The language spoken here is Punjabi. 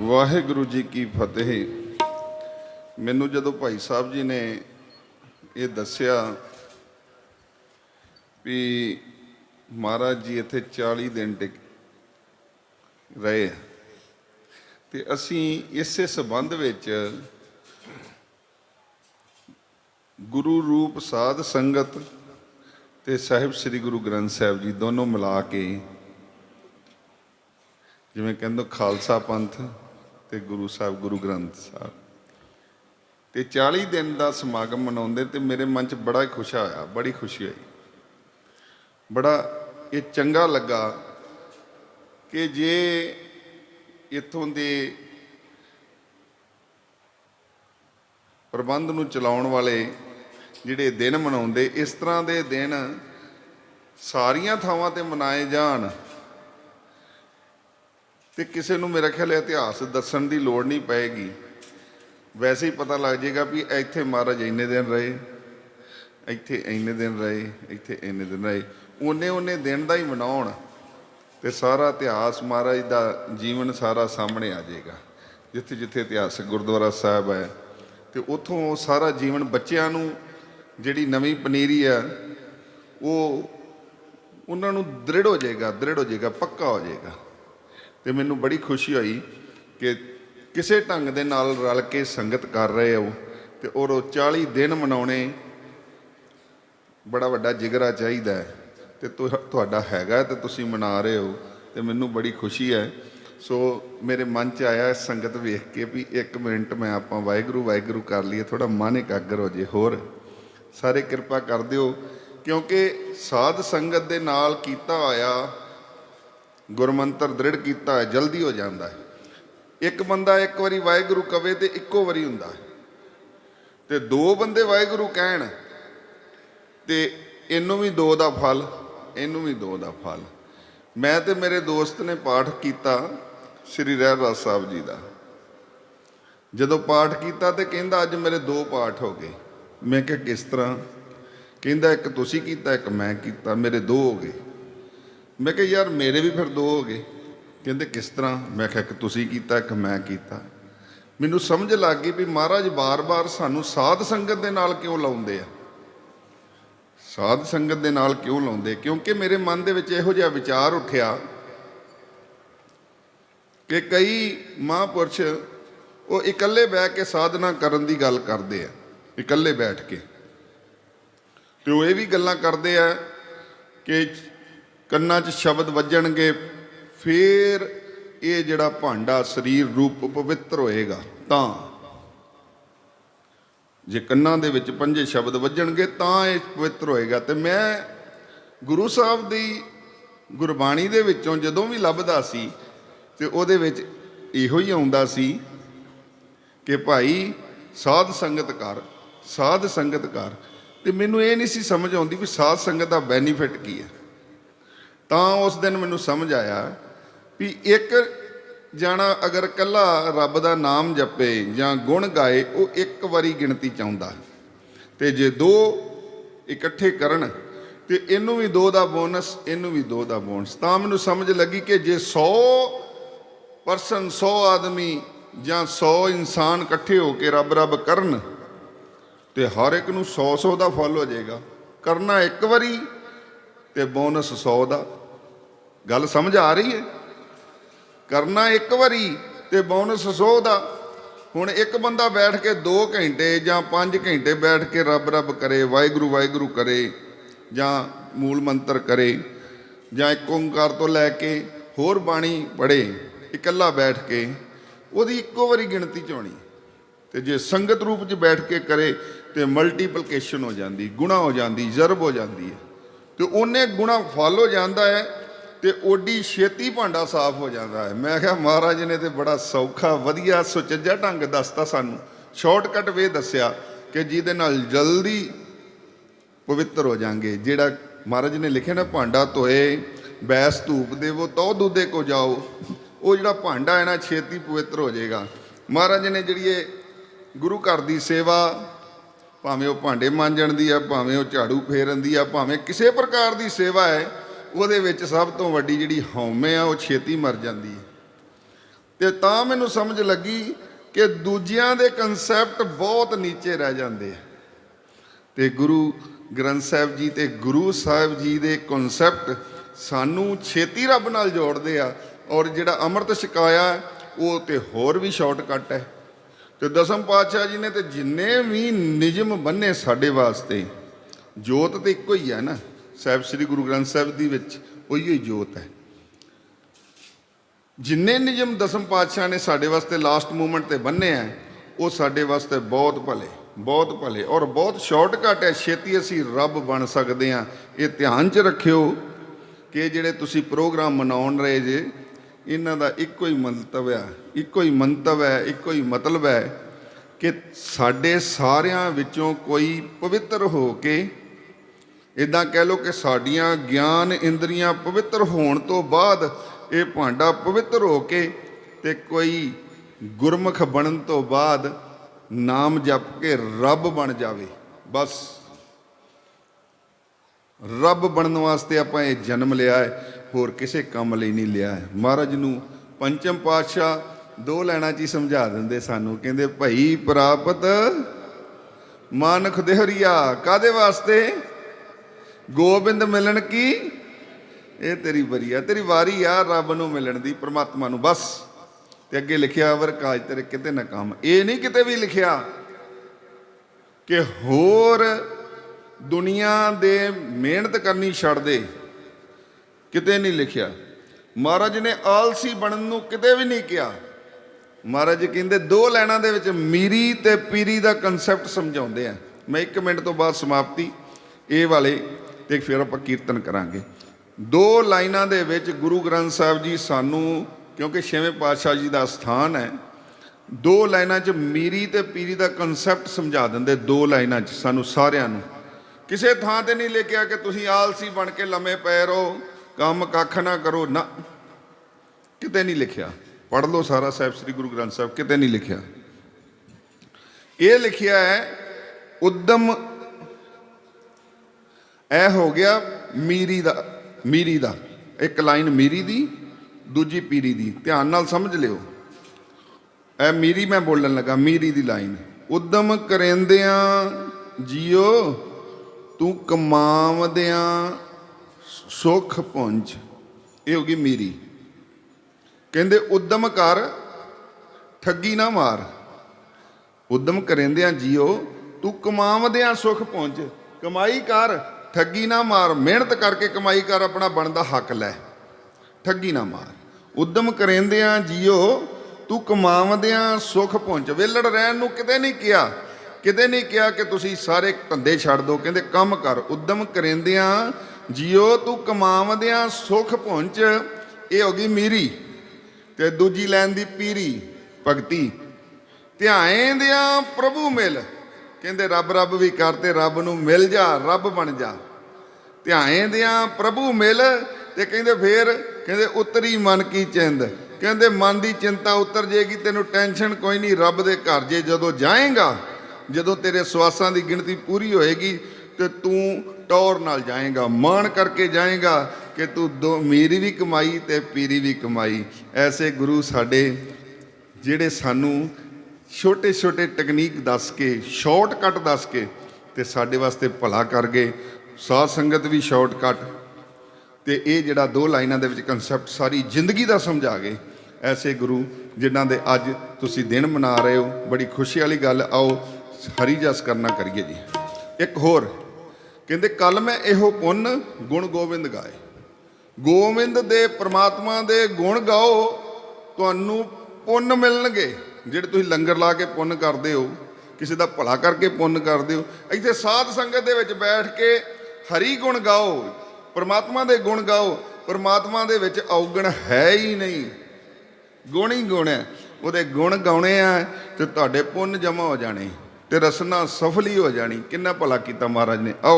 ਵਾਹਿਗੁਰੂ ਜੀ ਕੀ ਫਤਿਹ ਮੈਨੂੰ ਜਦੋਂ ਭਾਈ ਸਾਹਿਬ ਜੀ ਨੇ ਇਹ ਦੱਸਿਆ ਵੀ ਮਹਾਰਾਜ ਜੀ ਇੱਥੇ 40 ਦਿਨ ਟਿਕ ਰਹੇ ਆ। ਤੇ ਅਸੀਂ ਇਸੇ ਸਬੰਧ ਵਿੱਚ ਗੁਰੂ ਰੂਪ ਸਾਧ ਸੰਗਤ ਤੇ ਸਾਹਿਬ ਸ੍ਰੀ ਗੁਰੂ ਗ੍ਰੰਥ ਸਾਹਿਬ ਜੀ ਦੋਨੋਂ ਮਿਲਾ ਕੇ ਜਿਵੇਂ ਕਹਿੰਦੇ ਖਾਲਸਾ ਪੰਥ ਤੇ ਗੁਰੂ ਸਾਹਿਬ, ਗੁਰੂ ਗ੍ਰੰਥ ਸਾਹਿਬ। ਤੇ 40 ਦਿਨ ਦਾ ਸਮਾਗਮ ਮਨਾਉਂਦੇ ਤੇ ਮੇਰੇ ਮਨ 'ਚ ਬੜਾ ਹੀ ਖੁਸ਼ਾ ਹੋਇਆ ਬੜੀ ਖੁਸ਼ੀ ਹੋਈ ਬੜਾ ਇਹ ਚੰਗਾ ਲੱਗਾ ਕਿ ਜੇ ਇਥੋਂ ਦੇ ਪ੍ਰਬੰਧ ਨੂੰ ਚਲਾਉਣ ਵਾਲੇ ਜਿਹੜੇ ਦਿਨ ਮਨਾਉਂਦੇ, ਇਸ ਤਰ੍ਹਾਂ ਦੇ ਦਿਨ ਸਾਰੀਆਂ ਥਾਵਾਂ ਤੇ ਮਨਾਏ ਜਾਣ। ਤੇ ਕਿਸੇ ਨੂੰ ਮੇਰਾ ਖਿਆਲ ਇਤਿਹਾਸ ਦੱਸਣ ਦੀ ਲੋੜ ਨਹੀਂ ਪਏਗੀ। ਵੈਸੇ ਹੀ ਪਤਾ ਲੱਗ ਜਾਏਗਾ ਵੀ ਇੱਥੇ ਮਹਾਰਾਜ ਇੰਨੇ ਦਿਨ ਰਹੇ, ਇੱਥੇ ਇੰਨੇ ਦਿਨ ਰਹੇ, ਇੱਥੇ ਇੰਨੇ ਦਿਨ ਰਹੇ। ਉਹਨੇ ਉਹਨੇ ਦਿਨ ਦਾ ਹੀ ਮਨਾਉਣ ਤੇ ਸਾਰਾ ਇਤਿਹਾਸ ਮਹਾਰਾਜ ਦਾ ਜੀਵਨ ਸਾਰਾ ਸਾਹਮਣੇ ਆ ਜਾਏਗਾ। ਜਿੱਥੇ ਜਿੱਥੇ ਇਤਿਹਾਸਕ ਗੁਰਦੁਆਰਾ ਸਾਹਿਬ ਹੈ ਤੇ ਉੱਥੋਂ ਉਹ ਸਾਰਾ ਜੀਵਨ ਬੱਚਿਆਂ ਨੂੰ ਜਿਹੜੀ ਨਵੀਂ ਪਨੀਰੀ ਆ ਉਹ ਉਹਨਾਂ ਨੂੰ ਦ੍ਰਿੜ ਹੋ ਜਾਏਗਾ, ਦ੍ਰਿੜ ਹੋ ਜਾਏਗਾ, ਪੱਕਾ ਹੋ ਜਾਏਗਾ। ਤੇ ਮੈਨੂੰ ਬੜੀ ਖੁਸ਼ੀ ਹੋਈ ਕਿ ਕਿਸੇ ਢੰਗ ਦੇ ਨਾਲ ਰਲ ਕੇ ਸੰਗਤ ਕਰ ਰਹੇ ਹੋ ਤੇ ਔਰ ਉਹ 40 ਦਿਨ ਮਨਾਉਣੇ ਬੜਾ ਵੱਡਾ ਜਿਗਰਾ ਚਾਹੀਦਾ ਹੈ ਤੇ ਤੁਹਾਡਾ ਹੈਗਾ ਤੇ ਤੁਸੀਂ ਮਨਾ ਰਹੇ ਹੋ ਤੇ ਮੈਨੂੰ ਬੜੀ ਖੁਸ਼ੀ ਹੈ। ਸੋ ਮੇਰੇ ਮਨ 'ਚ ਆਇਆ ਸੰਗਤ ਵੇਖ ਕੇ ਵੀ ਇੱਕ ਮਿੰਟ ਮੈਂ ਆਪਾਂ ਵਾਹਿਗੁਰੂ ਵਾਹਿਗੁਰੂ ਕਰ ਲਈਏ ਥੋੜਾ ਮਨ ਇਕਾਗਰ ਹੋ ਜੇ ਹੋਰ। ਸਾਰੇ ਕਿਰਪਾ ਕਰ ਦਿਓ, ਕਿਉਂਕਿ ਸਾਧ ਸੰਗਤ ਦੇ ਨਾਲ ਕੀਤਾ ਹੋਇਆ ਗੁਰਮੰਤਰ ਦ੍ਰਿੜ ਕੀਤਾ ਹੈ, ਜਲਦੀ ਹੋ ਜਾਂਦਾ ਹੈ। ਇੱਕ ਬੰਦਾ ਇੱਕ ਵਾਰੀ ਵਾਹਿਗੁਰੂ ਕਵੇ ਤੇ ਇੱਕੋ ਵਾਰੀ ਹੁੰਦਾ ਹੈ। ਤੇ ਦੋ ਬੰਦੇ ਵਾਹਿਗੁਰੂ ਕਹਿਣ, ਤੇ ਇਹਨੂੰ ਵੀ ਦੋ ਦਾ ਫਲ, ਇਹਨੂੰ ਵੀ ਦੋ ਦਾ ਫਲ। ਮੈਂ ਤੇ ਮੇਰੇ ਦੋਸਤ ਨੇ ਪਾਠ ਕੀਤਾ ਸ੍ਰੀ ਰਹਿਰਾਸ ਸਾਹਿਬ ਜੀ ਦਾ। ਜਦੋਂ ਪਾਠ ਕੀਤਾ ਤੇ ਕਹਿੰਦਾ, ਅੱਜ ਮੇਰੇ ਦੋ ਪਾਠ ਹੋ ਗਏ। ਮੈਂ ਕਿਹਾ, ਕਿਸ ਤਰ੍ਹਾਂ? ਕਹਿੰਦਾ, ਇੱਕ ਤੁਸੀਂ ਕੀਤਾ, ਇੱਕ ਮੈਂ ਕੀਤਾ, ਮੇਰੇ ਦੋ ਹੋ ਗਏ। ਮੈਂ ਕਿਹਾ, ਯਾਰ, ਮੇਰੇ ਵੀ ਫਿਰ ਦੋ ਹੋ ਗਏ। ਕਹਿੰਦੇ, ਕਿਸ ਤਰ੍ਹਾਂ? ਮੈਂ ਕਿਹਾ, ਇੱਕ ਤੁਸੀਂ ਕੀਤਾ, ਇੱਕ ਮੈਂ ਕੀਤਾ। ਮੈਨੂੰ ਸਮਝ ਲੱਗ ਗਈ ਵੀ ਮਹਾਰਾਜ ਬਾਰ-ਬਾਰ ਸਾਨੂੰ ਸਾਧ ਸੰਗਤ ਦੇ ਨਾਲ ਕਿਉਂ ਲਾਉਂਦੇ ਆ? ਸਾਧ ਸੰਗਤ ਦੇ ਨਾਲ ਕਿਉਂ ਲਾਉਂਦੇ? ਕਿਉਂਕਿ ਮੇਰੇ ਮਨ ਦੇ ਵਿੱਚ ਇਹੋ ਜਿਹਾ ਵਿਚਾਰ ਉੱਠਿਆ ਕਿ ਕਈ ਮਹਾਂਪੁਰਸ਼ ਉਹ ਇਕੱਲੇ ਬਹਿ ਕੇ ਸਾਧਨਾ ਕਰਨ ਦੀ ਗੱਲ ਕਰਦੇ ਆ, ਇਕੱਲੇ ਬੈਠ ਕੇ। ਤੇ ਉਹ ਇਹ ਵੀ ਗੱਲਾਂ ਕਰਦੇ ਆ ਕਿ ਕੰਨਾਂ 'ਚ ਸ਼ਬਦ ਵੱਜਣਗੇ, ਫੇਰ ਇਹ ਜਿਹੜਾ ਭਾਂਡਾ ਸਰੀਰ ਰੂਪ ਪਵਿੱਤਰ ਹੋਏਗਾ, ਤਾਂ ਜੇ ਕੰਨਾਂ ਦੇ ਵਿੱਚ ਪੰਜੇ ਸ਼ਬਦ ਵੱਜਣਗੇ, ਤਾਂ ਇਹ ਪਵਿੱਤਰ ਹੋਏਗਾ। ਤੇ ਮੈਂ ਗੁਰੂ ਸਾਹਿਬ ਦੀ ਗੁਰਬਾਣੀ ਦੇ ਵਿੱਚੋਂ ਜਦੋਂ ਵੀ ਲੱਭਦਾ ਸੀ, ਤੇ ਉਹਦੇ ਵਿੱਚ ਇਹੋ ਹੀ ਆਉਂਦਾ ਸੀ ਕਿ ਭਾਈ, ਸਾਧ ਸੰਗਤ ਕਰ, ਸਾਧ ਸੰਗਤ ਕਰ। ਤੇ ਮੈਨੂੰ ਇਹ ਨਹੀਂ ਸੀ ਸਮਝ ਆਉਂਦੀ ਵੀ ਸਾਧ ਸੰਗਤ ਦਾ ਬੈਨੀਫਿਟ ਕੀ ਹੈ। ਤਾਂ ਉਸ ਦਿਨ ਮੈਨੂੰ ਸਮਝ ਆਇਆ ਵੀ ਇੱਕ ਜਾਣਾ ਅਗਰ ਇਕੱਲਾ ਰੱਬ ਦਾ ਨਾਮ ਜਪੇ ਜਾਂ ਗੁਣ ਗਾਏ, ਉਹ ਇੱਕ ਵਾਰੀ ਗਿਣਤੀ ਚਾਹੁੰਦਾ। ਤੇ ਜੇ ਦੋ ਇਕੱਠੇ ਕਰਨ, ਤੇ ਇਹਨੂੰ ਵੀ ਦੋ ਦਾ ਬੋਨਸ, ਇਹਨੂੰ ਵੀ ਦੋ ਦਾ ਬੋਨਸ। ਤਾਂ ਮੈਨੂੰ ਸਮਝ ਲੱਗੀ ਕਿ ਜੇ 100 ਪਰਸਨ 100 ਆਦਮੀ ਜਾਂ 100 ਇਨਸਾਨ ਇਕੱਠੇ ਹੋ ਕੇ ਰੱਬ ਰੱਬ ਕਰਨ, ਤੇ ਹਰ ਇੱਕ ਨੂੰ 100 100 ਦਾ ਫਲ ਹੋ ਜਾਏਗਾ। ਕਰਨਾ ਇੱਕ ਵਾਰੀ ਤੇ ਬੋਨਸ 100 ਦਾ। ਗੱਲ ਸਮਝ ਆ ਰਹੀ ਹੈ? ਕਰਨਾ ਇੱਕ ਵਾਰੀ ਤੇ ਬੋਨਸ 100 ਦਾ। ਹੁਣ ਇੱਕ ਬੰਦਾ ਬੈਠ ਕੇ 2 ਘੰਟੇ ਜਾਂ 5 ਘੰਟੇ ਬੈਠ ਕੇ ਰੱਬ ਰੱਬ ਕਰੇ, ਵਾਹਿਗੁਰੂ ਵਾਹਿਗੁਰੂ ਕਰੇ, ਜਾਂ ਮੂਲ ਮੰਤਰ ਕਰੇ, ਜਾਂ ਇੱਕ ਓੰਕਾਰ ਤੋਂ ਲੈ ਕੇ ਹੋਰ ਬਾਣੀ ਪੜੇ ਇਕੱਲਾ ਬੈਠ ਕੇ, ਉਹਦੀ ਇੱਕੋ ਵਾਰੀ ਗਿਣਤੀ ਚ ਹੋਣੀ। ਤੇ ਜੇ ਸੰਗਤ ਰੂਪ 'ਚ ਬੈਠ ਕੇ ਕਰੇ ਤੇ ਮਲਟੀਪਲੀਕੇਸ਼ਨ ਹੋ ਜਾਂਦੀ, ਗੁਣਾ ਹੋ ਜਾਂਦੀ, ਜ਼ਰਬ ਹੋ ਜਾਂਦੀ ਹੈ। ਤੇ ਉਹਨੇ ਗੁਣਾ ਫਲ ਹੋ ਜਾਂਦਾ ਹੈ ਤੇ ਓਡੀ ਛੇਤੀ ਭਾਂਡਾ ਸਾਫ਼ ਹੋ ਜਾਂਦਾ ਹੈ। ਮੈਂ ਕਿਹਾ, ਮਹਾਰਾਜ ਨੇ ਤੇ ਬੜਾ ਸੌਖਾ, ਵਧੀਆ, ਸੁਚੱਜਾ ਢੰਗ ਦੱਸਤਾ ਸਾਨੂੰ। ਸ਼ਾਰਟਕਟ ਵੇ ਦੱਸਿਆ ਕਿ ਜਿਹਦੇ ਨਾਲ ਜਲਦੀ ਪਵਿੱਤਰ ਹੋ ਜਾਣਗੇ ਜਿਹੜਾ ਮਹਾਰਾਜ ਨੇ ਲਿਖਿਆ ਨਾ, ਭਾਂਡਾ ਧੋਏ, ਬੈਸ ਧੂਪ ਦੇਵੋ, ਤਉ ਦੂਦੇ ਕੋ ਜਾਓ। ਉਹ ਜਿਹੜਾ ਭਾਂਡਾ ਹੈ ਨਾ, ਛੇਤੀ ਪਵਿੱਤਰ ਹੋ ਜਾਏਗਾ। ਮਹਾਰਾਜ ਨੇ ਜਿਹੜੀ ਇਹ ਗੁਰੂ ਘਰ ਦੀ ਸੇਵਾ ਭਾਵੇਂ ਉਹ ਭਾਂਡੇ ਮਾਂਜਣ ਦੀ ਆ, ਭਾਵੇਂ ਉਹ ਝਾੜੂ ਫੇਰਨ ਦੀ ਆ, ਭਾਵੇਂ ਕਿਸੇ ਪ੍ਰਕਾਰ ਦੀ ਸੇਵਾ ਹੈ, ਉਹਦੇ ਵਿੱਚ ਸਭ ਤੋਂ ਵੱਡੀ ਜਿਹੜੀ ਹਉਮੈ ਆ, ਉਹ ਛੇਤੀ ਮਰ ਜਾਂਦੀ ਹੈ। ਤੇ ਤਾਂ ਮੈਨੂੰ ਸਮਝ ਲੱਗੀ ਕਿ ਦੂਜਿਆਂ ਦੇ ਕਨਸੈਪਟ ਬਹੁਤ ਨੀਚੇ ਰਹਿ ਜਾਂਦੇ ਆ। ਤੇ ਗੁਰੂ ਗ੍ਰੰਥ ਸਾਹਿਬ ਜੀ ਤੇ ਗੁਰੂ ਸਾਹਿਬ ਜੀ ਦੇ ਕਨਸੈਪਟ ਸਾਨੂੰ ਛੇਤੀ ਰੱਬ ਨਾਲ ਜੋੜਦੇ ਆ, ਔਰ ਜਿਹੜਾ ਅੰਮ੍ਰਿਤ ਛਕਾਇਆ, ਉਹ ਤੇ ਹੋਰ ਵੀ ਸ਼ਾਰਟਕਟ ਹੈ। ਤੇ ਦਸਮ ਪਾਤਸ਼ਾਹ ਜੀ ਨੇ ਤੇ ਜਿੰਨੇ ਵੀ ਨਿਯਮ ਬੰਨੇ ਸਾਡੇ ਵਾਸਤੇ, ਜੋਤ ਤੇ ਇੱਕੋ ਹੀ ਹੈ ਨਾ। ਸਾਹਿਬ ਸ੍ਰੀ ਗੁਰੂ ਗ੍ਰੰਥ ਸਾਹਿਬ ਦੀ ਵਿੱਚ ਉਹੀ ਹੀ ਜੋਤ ਹੈ। ਜਿੰਨੇ ਨਿਯਮ ਦਸਮ ਪਾਤਸ਼ਾਹ ਨੇ ਸਾਡੇ ਵਾਸਤੇ ਲਾਸਟ ਮੂਮੈਂਟ ਤੇ ਬੰਨੇ ਆ, ਉਹ ਸਾਡੇ ਵਾਸਤੇ ਬਹੁਤ ਭਲੇ ਬਹੁਤ ਭਲੇ ਔਰ ਬਹੁਤ ਸ਼ਾਰਟਕਟ ਹੈ। ਛੇਤੀ ਅਸੀਂ ਰੱਬ ਬਣ ਸਕਦੇ ਆ ਇਹ ਧਿਆਨ 'ਚ ਰੱਖਿਓ ਕਿ ਜਿਹੜੇ ਤੁਸੀਂ ਪ੍ਰੋਗਰਾਮ ਮਨਾਉਣ ਰਹੇ ਜੇ ਇਹਨਾਂ ਦਾ ਇੱਕੋ ਹੀ ਮੰਤਵ ਹੈ, ਇੱਕੋ ਹੀ ਮੰਤਵ ਹੈ, ਇੱਕੋ ਹੀ ਮਤਲਬ ਹੈ ਕਿ ਸਾਡੇ ਸਾਰਿਆਂ ਵਿੱਚੋਂ ਕੋਈ ਪਵਿੱਤਰ ਹੋ ਕੇ ਇਦਾਂ ਕਹਿ ਲਓ ਕਿ ਸਾਡੀਆਂ ਗਿਆਨ ਇੰਦਰੀਆਂ ਪਵਿੱਤਰ ਹੋਣ ਤੋਂ ਬਾਅਦ ਇਹ ਭਾਂਡਾ ਪਵਿੱਤਰ ਹੋ ਕੇ ਤੇ ਕੋਈ ਗੁਰਮੁਖ ਬਣਨ ਤੋਂ ਬਾਅਦ ਨਾਮ ਜਪ ਕੇ ਰੱਬ ਬਣ ਜਾਵੇ, ਬਸ। ਰੱਬ ਬਣਨ ਵਾਸਤੇ ਆਪਾਂ ਇਹ ਜਨਮ ਲਿਆ ਹੈ, ਹੋਰ ਕਿਸੇ ਕੰਮ ਲਈ ਨਹੀਂ ਲਿਆ ਹੈ। ਮਹਾਰਾਜ ਨੂੰ ਪੰਚਮ ਪਾਤਸ਼ਾਹ ਦੋ ਲੈਣਾ ਚ ਹੀ ਸਮਝਾ ਦਿੰਦੇ ਸਾਨੂੰ, ਕਹਿੰਦੇ ਭਈ ਪ੍ਰਾਪਤ ਮਾਨਖ ਦੇਹਰੀਆ ਕਾਦੇ ਵਾਸਤੇ? ਗੋਬਿੰਦ ਮਿਲਣ ਕੀ? ਇਹ ਤੇਰੀ ਬਰੀ ਆ, ਤੇਰੀ ਵਾਰੀ ਆ ਰੱਬ ਨੂੰ ਮਿਲਣ ਦੀ, ਪ੍ਰਮਾਤਮਾ ਨੂੰ ਬਸ। ਤੇ ਅੱਗੇ ਲਿਖਿਆ ਵਰ ਕਾਜ ਤੇਰੇ ਕਿਤੇ ਨਾ ਕੰਮ। ਇਹ ਨਹੀਂ ਕਿਤੇ ਵੀ ਲਿਖਿਆ ਕਿ ਹੋਰ ਦੁਨੀਆ ਦੇ ਮਿਹਨਤ ਕਰਨੀ ਛੱਡ ਦੇ। ਕਿਤੇ ਨਹੀਂ ਲਿਖਿਆ। ਮਹਾਰਾਜ ਨੇ ਆਲਸੀ ਬਣਨ ਨੂੰ ਕਿਤੇ ਵੀ ਨਹੀਂ ਕਿਹਾ। ਮਹਾਰਾਜ ਜੀ ਕਹਿੰਦੇ, ਦੋ ਲਾਈਨਾਂ ਦੇ ਵਿੱਚ ਮੀਰੀ ਤੇ ਪੀਰੀ ਦਾ ਕਨਸੈਪਟ ਸਮਝਾਉਂਦੇ ਆ। ਮੈਂ 1 ਮਿੰਟ ਤੋਂ ਬਾਅਦ ਸਮਾਪਤੀ। ਇਹ ਵਾਲੇ ਤੇ ਫਿਰ ਆਪਾਂ ਕੀਰਤਨ ਕਰਾਂਗੇ। ਦੋ ਲਾਈਨਾਂ ਦੇ ਵਿੱਚ ਗੁਰੂ ਗ੍ਰੰਥ ਸਾਹਿਬ ਜੀ ਸਾਨੂੰ, ਕਿਉਂਕਿ ਛੇਵੇਂ ਪਾਤਸ਼ਾਹ ਜੀ ਦਾ ਸਥਾਨ ਹੈ, ਦੋ ਲਾਈਨਾਂ 'ਚ ਮੀਰੀ ਤੇ ਪੀਰੀ ਦਾ ਕਨਸੈਪਟ ਸਮਝਾ ਦਿੰਦੇ, ਦੋ ਲਾਈਨਾਂ 'ਚ ਸਾਨੂੰ ਸਾਰਿਆਂ ਨੂੰ। ਕਿਸੇ ਥਾਂ ਤੇ ਨਹੀਂ ਲਿਖਿਆ ਕਿ ਤੁਸੀਂ ਆਲਸੀ ਬਣ ਕੇ ਲੰਮੇ ਪੈ ਰਹੋ, ਕੰਮ ਕੱਖ ਨਾ ਕਰੋ, ਨਾ। ਕਿਤੇ ਨਹੀਂ ਲਿਖਿਆ। ਪੜ੍ਹ ਲਓ ਸਾਰਾ ਸਾਹਿਬ, ਸ੍ਰੀ ਗੁਰੂ ਗ੍ਰੰਥ ਸਾਹਿਬ, ਕਿਤੇ ਨਹੀਂ ਲਿਖਿਆ। ਇਹ ਲਿਖਿਆ ਹੈ, ਉਦਮ ਇਹ ਹੋ ਗਿਆ ਮੀਰੀ ਦਾ ਮੀਰੀ ਦਾ। ਇੱਕ ਲਾਈਨ ਮੀਰੀ ਦੀ, ਦੂਜੀ ਪੀਰੀ ਦੀ। ਧਿਆਨ ਨਾਲ ਸਮਝ ਲਿਓ। ਇਹ ਮੀਰੀ ਮੈਂ ਬੋਲਣ ਲੱਗਾ, ਮੀਰੀ ਦੀ ਲਾਈਨ। ਉਦਮ ਕਰੇਂਦਿਆਂ ਜੀਓ ਤੂੰ ਕਮਾਵਦਿਆਂ ਸੁਖ ਪੁੰਜ। ਇਹ ਹੋ ਗਈ ਮੀਰੀ। ਕਹਿੰਦੇ, ਉਦਮ ਕਰ, ਠੱਗੀ ਨਾ ਮਾਰ। ਉਦਮ ਕਰੇਂਦਿਆਂ ਜੀਓ, ਤੂੰ ਕਮਾਵਦਿਆਂ ਸੁਖ ਪਹੁੰਚ ਕਮਾਈ ਕਰ, ਠੱਗੀ ਨਾ ਮਾਰ। ਮਿਹਨਤ ਕਰਕੇ ਕਮਾਈ ਕਰ, ਆਪਣਾ ਬਣਦਾ ਹੱਕ ਲੈ। ਠੱਗੀ ਨਾ ਮਾਰ। ਉਦਮ ਕਰੇਂਦਿਆਂ ਜੀਓ, ਤੂੰ ਕਮਾਵਦਿਆਂ ਸੁਖ ਪਹੁੰਚ ਵੇਲੜ ਰਹਿਣ ਨੂੰ ਕਿਤੇ ਨਹੀਂ ਕਿਹਾ। ਕਿਤੇ ਨਹੀਂ ਕਿਹਾ ਕਿ ਤੁਸੀਂ ਸਾਰੇ ਧੰਦੇ ਛੱਡ ਦਿਓ। ਕਹਿੰਦੇ, ਕੰਮ ਕਰ, ਉਦਮ ਕਰੇਂਦਿਆਂ, ਜੀਓ ਤੂੰ ਕਮਾਵਦਿਆਂ ਸੁਖ ਪਹੁੰਚ ਇਹ ਹੋ ਗਈ ਮੀਰੀ ਤੇ ਦੂਜੀ ਲੈਣ ਦੀ ਪੀਰੀ, ਭਗਤੀ। ਧਿਆਏਂਦਿਆਂ ਪ੍ਰਭੂ ਮਿਲ। ਕਹਿੰਦੇ, ਰੱਬ ਰੱਬ ਵੀ ਕਰ ਤੇ ਰੱਬ ਨੂੰ ਮਿਲ ਜਾ, ਰੱਬ ਬਣ ਜਾ। ਧਿਆਏਂਦਿਆਂ ਪ੍ਰਭੂ ਮਿਲ ਤੇ ਕਹਿੰਦੇ ਫੇਰ, ਕਹਿੰਦੇ, ਉਤਰੀ ਮਨ ਕੀ ਚਿੰਦ। ਕਹਿੰਦੇ, ਮਨ ਦੀ ਚਿੰਤਾ ਉਤਰ ਜੇਗੀ, ਤੈਨੂੰ ਟੈਨਸ਼ਨ ਕੋਈ ਨਹੀਂ, ਰੱਬ ਦੇ ਘਰ ਜੇ ਜਦੋਂ ਜਾਏਗਾ ਜਦੋਂ ਤੇਰੇ ਸਵਾਸਾਂ ਦੀ ਗਿਣਤੀ ਪੂਰੀ ਹੋਏਗੀ ਤੇ ਤੂੰ ਟੌਰ ਨਾਲ ਜਾਏਗਾ, ਮਾਣ ਕਰਕੇ ਜਾਏਗਾ ਕਿ ਤੂੰ ਦੋ ਮੇਰੀ ਵੀ ਕਮਾਈ ਤੇ ਪੀਰੀ ਵੀ ਕਮਾਈ। ਐਸੇ ਗੁਰੂ ਸਾਡੇ ਜਿਹੜੇ ਸਾਨੂੰ ਛੋਟੇ ਛੋਟੇ ਟੈਕਨੀਕ ਦੱਸ ਕੇ, ਸ਼ਾਰਟਕਟ ਦੱਸ ਕੇ ਤੇ ਸਾਡੇ ਵਾਸਤੇ ਭਲਾ ਕਰ ਗਏ। ਸਾਧ ਸੰਗਤ ਵੀ ਸ਼ਾਰਟਕਟ। ਤੇ ਇਹ ਜਿਹੜਾ ਦੋ ਲਾਈਨਾਂ ਦੇ ਵਿੱਚ ਕਨਸੈਪਟ ਸਾਰੀ ਜ਼ਿੰਦਗੀ ਦਾ ਸਮਝਾ ਗਏ। ਐਸੇ ਗੁਰੂ ਜਿਨ੍ਹਾਂ ਦੇ ਅੱਜ ਤੁਸੀਂ ਦਿਨ ਮਨਾ ਰਹੇ ਹੋ। ਬੜੀ ਖੁਸ਼ੀ ਵਾਲੀ ਗੱਲ, ਆਓ ਹਰੀ ਜਸ ਕਰਨਾ ਕਰੀਏ ਜੀ। ਇੱਕ ਹੋਰ, ਕਹਿੰਦੇ ਕੱਲ ਮੈਂ ਇਹੋ ਪੁੰਨ ਗੁਣ ਗੋਬਿੰਦ ਗਾਏ। ਗੋਬਿੰਦ ਦੇ ਪ੍ਰਮਾਤਮਾ ਦੇ ਗੁਣ ਗਾਓ, ਤੁਹਾਨੂੰ ਪੁੰਨ ਮਿਲਣਗੇ। ਜਿਹੜੇ ਤੁਸੀਂ ਲੰਗਰ ਲਾ ਕੇ ਪੁੰਨ ਕਰਦੇ ਹੋ, ਕਿਸੇ ਦਾ ਭਲਾ ਕਰਕੇ ਪੁੰਨ ਕਰਦੇ ਹੋ, ਇੱਥੇ ਸਾਧ ਸੰਗਤ ਦੇ ਵਿੱਚ ਬੈਠ ਕੇ ਹਰੀ ਗੁਣ ਗਾਓ, ਪਰਮਾਤਮਾ ਦੇ ਗੁਣ ਗਾਓ, ਪਰਮਾਤਮਾ ਦੇ ਵਿੱਚ ਔਗਣ ਹੈ ਹੀ ਨਹੀਂ। ਗੁਣ ਹੀ ਗੁਣ ਹੈ। ਉਹਦੇ ਗੁਣ ਗਾਉਣੇ ਆ ਤੇ ਤੁਹਾਡੇ ਪੁੰਨ ਜਮਾ ਹੋ ਜਾਣੇ। ਤੇ ਰਸਨਾ ਸਫਲੀ ਹੋ ਜਾਣੀ। ਕਿੰਨਾ ਭਲਾ ਕੀਤਾ ਮਹਾਰਾਜ ਨੇ। ਆਓ।